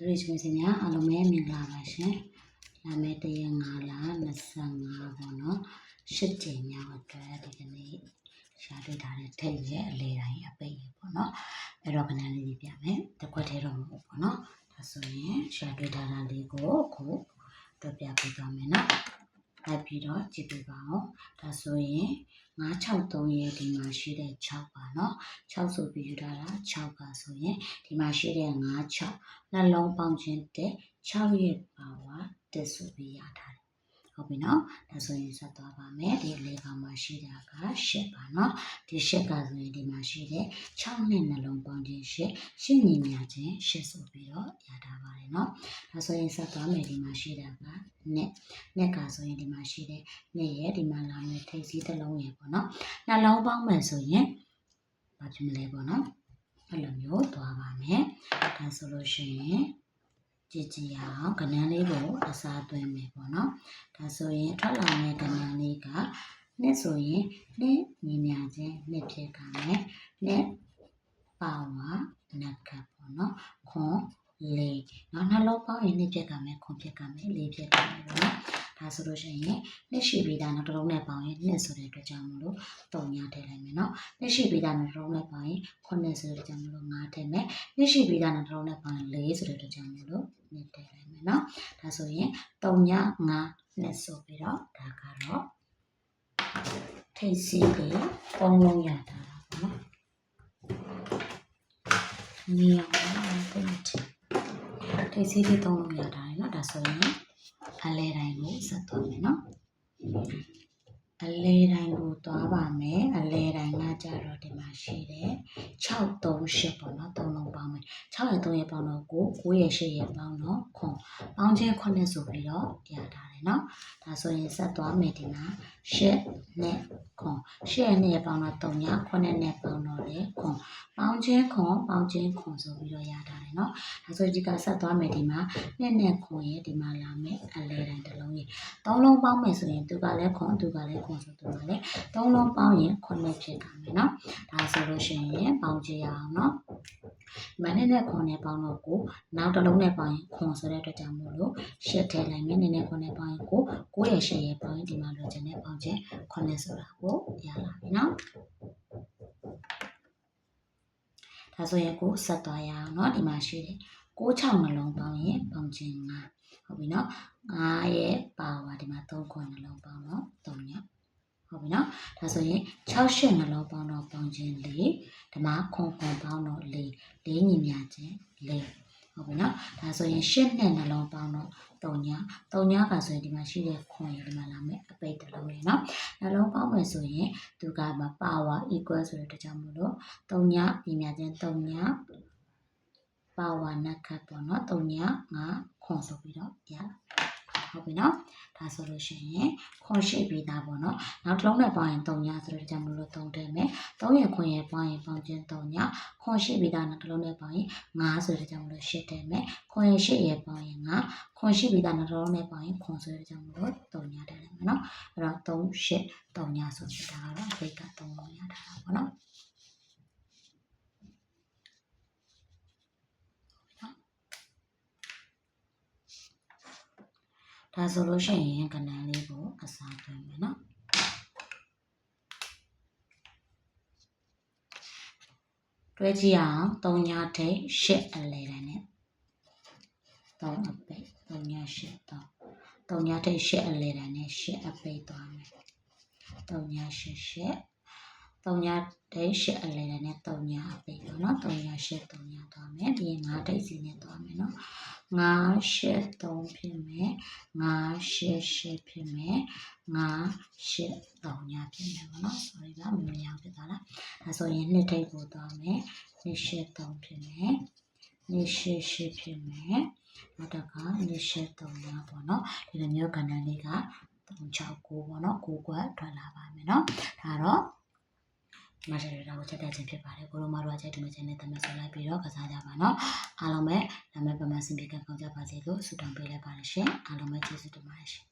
သူတို့ရှင်စင်များအားလုံးပဲမင်္ဂလာပါရှင်။လာမယ့်တရက်5လ25ပေါ့နော်။ရှစ်ကြိမ်မြောက်အတွက်ဒီကနေ့ရှာတွေ့ထားတဲ့ထိတ်ရဲ့အလေတိုင်းအပိတ်ရေပေါ့နော်။အဲ့တော့ခဏလေးပြပြမယ်။တစ်ခွက်သေးတော့မဟုတ်ပေါ့နော်။ဒါဆိုရင်ရှာတွေ့ထားတာလေးကိုအခုတွေ့ပြပေးသွားမယ်နော်။ လိုက်ပြီးတော့ကြည့်ပြပါအောင်။ဒါဆိုရင်963ရဲ့ဒီမှာရှိတဲ့6ပါနော်6ဆိုပြီးယူထားတာ6ပါဆိုရင်ဒီမှာရှိတဲ့96နှလုံးပေါင်းခြင်းတဲ့6ရဲ့ပါဝါတက်ဆိုပြီးရထားတယ်ဟုတ်ပြီနော်ဒါဆိုရင်ဆက်သွားပါမယ်ဒီလေးကောင်မှာရှိတာက8ပါနော်ဒီ8ကဆိုရင်ဒီမှာရှိတဲ့6နဲ့နှလုံးပေါင်းခြင်း8ရှင်းညီမြခြင်း8ဆိုပြီးတော့ရထားပါတယ်နော်ဒါဆိုရင်ဆက်သွားမယ်ဒီမှာရှိတာက net net ကဆိုရင်ဒီမှာရှိတဲ့ net ရဲ့ဒီမှာလာမယ်ထိပ်စီးတစ်လုံးရဲ့ပေါ့နော်နှလုံးပေါင်းမယ်ဆိုရင်ဘာဖြစ်မလဲပေါ့နော်အဲ့လိုမျိုးသွားပါမယ်ဒါဆိုလို့ရှိရင်ကြည့်ကြည့်ရအောင်ကဏ္ဍလေးကိုအစားသွင်းမယ်ပေါ့နော်ဒါဆိုရင်ထွက်လာမယ့်ကဏ္ဍလေးကနှစ်ဆိုရင်နှစ်ညီမြချင်းနှစ်ဖြစ်ကမယ်နှစ်ပါဝါနက်ကပ်ပေါ့နော်ခွန် လေးနောက်နှလုံးပေါင်းရင်နှစ်ဖြစ်ကမယ်ခွန်ဖြစ်ကမယ်လေးဖြစ်ကမယ်ပေါ့နော်ဒါဆိုလို့ရှိရင်နှစ်ရှိပြီးသားနောက်တစ်လုံးနဲ့ပေါင်းရင်နှစ်ဆိုတဲ့အတွက်ကြောင့်မလို့တုံညာထည့်လိုက်မယ်နော်နှစ်ရှိပြီးသားနောက်တစ်လုံးနဲ့ပေါင်းရင်ခုနှစ်ဆိုတဲ့အတွက်ကြောင့်မလို့ငါးထည့်မယ်နှစ်ရှိပြီးသားနောက်တစ်လုံးနဲ့ပေါင်းရင်လေးဆိုတဲ့အတွက်ကြောင့်မလို့နှစ်ထည့်လိုက်မယ်နော်ဒါဆိုရင်တုံညာငါးနှစ်ဆိုပြီးတော့ဒါကတော့ထိတ်စီးလေးပုံလုံးရတာပေါ့နော်မြေအောင်ပုံချ ထိတ်စီးလေးသုံးလုံးရတာလေနော်ဒါဆိုရင်အလဲတိုင်းကိုဆက်သွားမယ်နော်အလဲတိုင်းကိုသွားပါမယ်အလဲတိုင်းကကြတော့ဒီမှာရှိတယ်638ပေါ့နော်သုံးလုံးပေါင်းမယ် 6ရဲ့3ရဲ့ပေါင်းတော့9 9ရဲ့8ရဲ့ပေါင်းတော့ခွန်ပေါင်းခြင်း9ဆိုပြီးတော့ရထားတယ်နော်ဒါဆိုရင်ဆက်သွားမယ်ဒီမှာ8နဲ့ခွန်8ရဲ့2ရဲ့ပေါင်းတော့3ည9နဲ့ပေါင်းတော့လေခွန်ပေါင်းခြင်းခွန်ပေါင်းခြင်းခွန်ဆိုပြီးတော့ရထားတယ်နော်ဒါဆိုဒီကဆက်သွားမယ်ဒီမှာ2နဲ့ခွန်ရဲ့ဒီမှာလာမယ်အလဲတိုင်းတစ်လုံးရဲ့သုံးလုံးပေါင်းမယ်ဆိုရင်သူကလည်းခွန်သူကလည်းခွန်ဆိုသူကလည်းသုံးလုံးပေါင်းရင်9ဖြစ်တာမယ်နော်ဒါဆိုလို့ရှိရင်ပေါင်းကြည့်ရအောင်နော် မနေ့နဲ့ခွန်နဲ့ပေါင်းတော့ကိုနောက်တစ်လုံးနဲ့ပေါင်းရင်ခွန်ဆိုတဲ့အတွက်ကြောင့်မို့လို့ရှစ်ထည့်လိုက်မယ်နည်းနည်းခွန်နဲ့ပေါင်းရင်ကို9ရဲ့ရှစ်ရဲ့ပေါင်းရင်ဒီမှာလိုချင်တဲ့ပေါင်းချက်9ဆိုတာကိုရလာပြီနော်ဒါဆိုရင်ကိုဆက်သွားရအောင်เนาะဒီမှာရှိတယ်6 6နှလုံးပေါင်းရင်ပေါင်းခြင်း9ဟုတ်ပြီเนาะ9ရဲ့ပါဝါဒီမှာ3ခွနှလုံးပေါင်းတော့3ည ဟုတ်ပြီနော်ဒါဆိုရင်6ရှစ်နှလုံးပေါင်းတော့ပေါင်းခြင်း၄ဓမ္မခွန်ခွန်ပေါင်းတော့၄၄ညီမြခြင်း၄ဟုတ်ပြီနော်ဒါဆိုရင်ရှစ်နဲ့နှလုံးပေါင်းတော့တုံညာတုံညာကဆိုရင်ဒီမှာရှိတဲ့ခွန်ရဒီမှာလာမယ်အပိတ်တလုံးရယ်နော်နှလုံးပေါင်းမယ်ဆိုရင်သူကမှာ power equal ဆိုတဲ့တကြောင်မို့လို့တုံညာညီမြခြင်းတုံညာ power နဲ့ခတ်ပေါ့နော်တုံညာငါခွန်ဆိုပြီးတော့ရ ဟုတ်ပြီနော်ဒါဆိုလို့ရှိရင်ခွန်ရှိပြီးသားပေါ့နော်နောက်တစ်လုံးနဲ့ပေါင်းရင်3ညဆိုတော့ကြံမလို့3ထည့်မယ်3ရခွန်ရပေါင်းရင်ပေါင်းခြင်း3ညခွန်ရှိပြီးသားနောက်တစ်လုံးနဲ့ပေါင်းရင်5ဆိုတော့ကြံမလို့8ထည့်မယ်ခွန်ရ8ရပေါင်းရင်5ခွန်ရှိပြီးသားနောက်တစ်လုံးနဲ့ပေါင်းရင်ခွန်ဆိုတော့ကြံမလို့3ညထည့်လိုက်မယ်နော်အဲ့တော့3 8 3ညဆိုပြီးဒါကတော့အပိတ်က3လုံးရတာပေါ့နော် ဒါဆိုလို့ရှိရင်ကဏ္ဍလေးကိုအစားသွင်းမယ်နော်တွဲကြည့်အောင်3ညထိတ်8အလဲတန်းနဲ့3အပိတ်3ည8တော့3ညထိတ်8အလဲတန်းနဲ့8အပိတ်သွားမယ်3ည8 8 3ညဒိတ်8အလဲတန်းနဲ့3ညအပိတ်ပေါ့နော်3ည8 3ညသွားမယ်ပြီးရင်5ဒိတ်စီနဲ့သွားမယ်နော်5 8 3ဖြစ်မယ်5 8 8ဖြစ်မယ်5 8 3ညဖြစ်မယ်ပေါ့နော် sorry ပါမမြင်အောင်ဖြစ်သွားလားဒါဆိုရင်နှစ်ထိပ်ကိုသွားမယ်နှစ်8 3ဖြစ်မယ်နှစ်8 8ဖြစ်မယ်နောက်တော့ကနှစ်8 3ညပေါ့နော်ဒီလိုမျိုးကဏ္ဍလေးက369ပေါ့နော်9ကွက်ထွက်လာပါမယ်နော်ဒါတော့ မရှယ်ရတာကိုချက်တက်ခြင်းဖြစ်ပါတယ်ကိုလိုမတို့အချက်ဒီမချင်းနဲ့တမက်ဆိုလိုက်ပြီးတော့ကစားကြပါနော်အားလုံးပဲနာမည်ပမာစင်ပြေကကောင်းကြပါစေလို့ဆုတောင်းပေးလိုက်ပါတယ်ရှင်အားလုံးပဲကျေးဇူးတင်ပါတယ်ရှင်